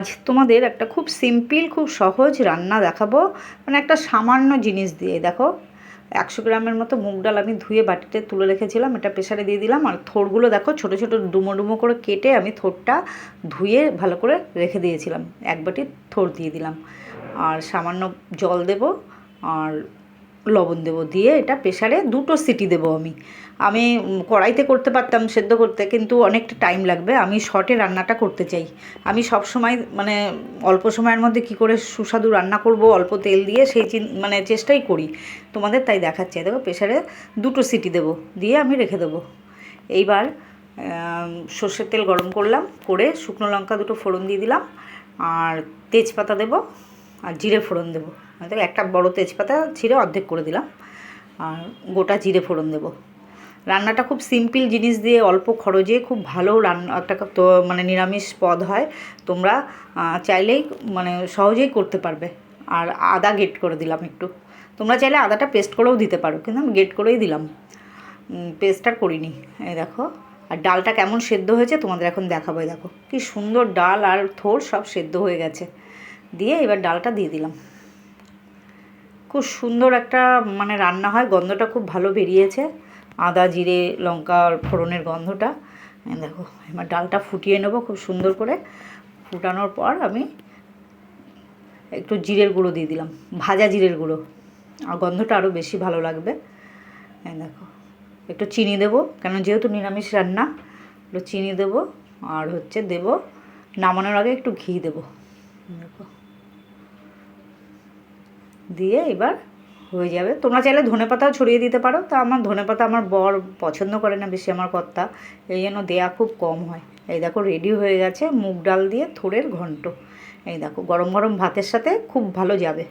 আজ তোমাদের একটা খুব সিম্পল খুব সহজ রান্না দেখাবো। মানে একটা সামান্য জিনিস দিয়ে, দেখো। একশো গ্রামের মতো মুগ ডাল আমি ধুয়ে বাটিতে তুলে রেখেছিলাম, এটা প্রেশারে দিয়ে দিলাম। আর থোরগুলো দেখো, ছোট ছোট ডুমো ডুমো করে কেটে আমি থোরটা ধুয়ে ভালো করে রেখে দিয়েছিলাম। এক বাটি থোর দিয়ে দিলাম। আর সামান্য জল দেব। আর লবণ দেবো দিয়ে এটা প্রেশারে দুটো সিটি দেবো আমি। আমি কড়াইতে করতে পারতাম, সেদ্ধ করতে, কিন্তু অনেকটা টাইম লাগবে। আমি শর্টে রান্নাটা করতে চাই। আমি সব সময় মানে অল্প সময়ের মধ্যে কি করে সুস্বাদু রান্না করব, অল্প তেল দিয়ে, সেই মানে চেষ্টাই করি। তোমাদের তাই দেখাচ্ছি। দেখো প্রেশারে দুটো সিটি দেবো, দিয়ে আমি রেখে দেবো। এইবার সর্ষের তেল গরম করলাম, করে শুকনো লঙ্কা দুটো ফোড়ন দিয়ে দিলাম, আর তেজপাতা দেবো। আর জিরে ফোড়ন দেবো। দেখো একটা বড় তেজপাতা ছিঁড়ে অর্ধেক করে দিলাম। আর গোটা জিরে ফোড়ন দেবো। রান্নাটা খুব সিম্পল জিনিস দিয়ে অল্প খরচে খুব ভালো রান্না, একটা তো মানে নিরামিষ পদ হয়। তোমরা চাইলেই মানে সহজেই করতে পারবে। আর আদা গেট করে দিলাম একটু। তোমরা চাইলে আদাটা পেস্ট করেও দিতে পারো, কিন্তু আমি গেট করেই দিলাম। পেস্ট আর করিনি। এই দেখো। আর ডালটা কেমন সেদ্ধ হয়েছে তোমাদের এখন দেখাবো দেখো। কি সুন্দর ডাল আর থোর সব সেদ্ধ হয়ে গেছে। দিয়ে এবার ডালটা দিয়ে দিলাম। খুব সুন্দর একটা মানে রান্না হয়, গন্ধটা খুব ভালো বেরিয়েছে। আদা, জিরে, লঙ্কা ফোড়নের গন্ধটা। দেখো, এবার ডালটা ফুটিয়ে নেব খুব সুন্দর করে। ফুটানোর পর আমি একটু জিরের গুঁড়ো দিয়ে দিলাম, ভাজা জিরের গুঁড়ো। আর গন্ধটা আরও বেশি ভালো লাগবে। দেখো, একটু চিনি দেবো, কেন যেহেতু নিরামিষ রান্না, একটু চিনি দেবো। আর হচ্ছে দেবো, নামানোর আগে একটু ঘি দেবো। দেখো। দিয়ে এবার হয়ে যাবে। তোমরা চাইলে ধনে পাতাও ছড়িয়ে দিতে পারো। তা আমার ধনে পাতা আমার বর পছন্দ করে না বেশি, আমার কর্তা। এই জন্য দেয়া খুব কম হয়। এই দেখো রেডি হয়ে গেছে। মুগ ডাল দিয়ে থোড়ের ঘন্ট। এই দেখো, গরম গরম ভাতের সাথে খুব ভালো যাবে।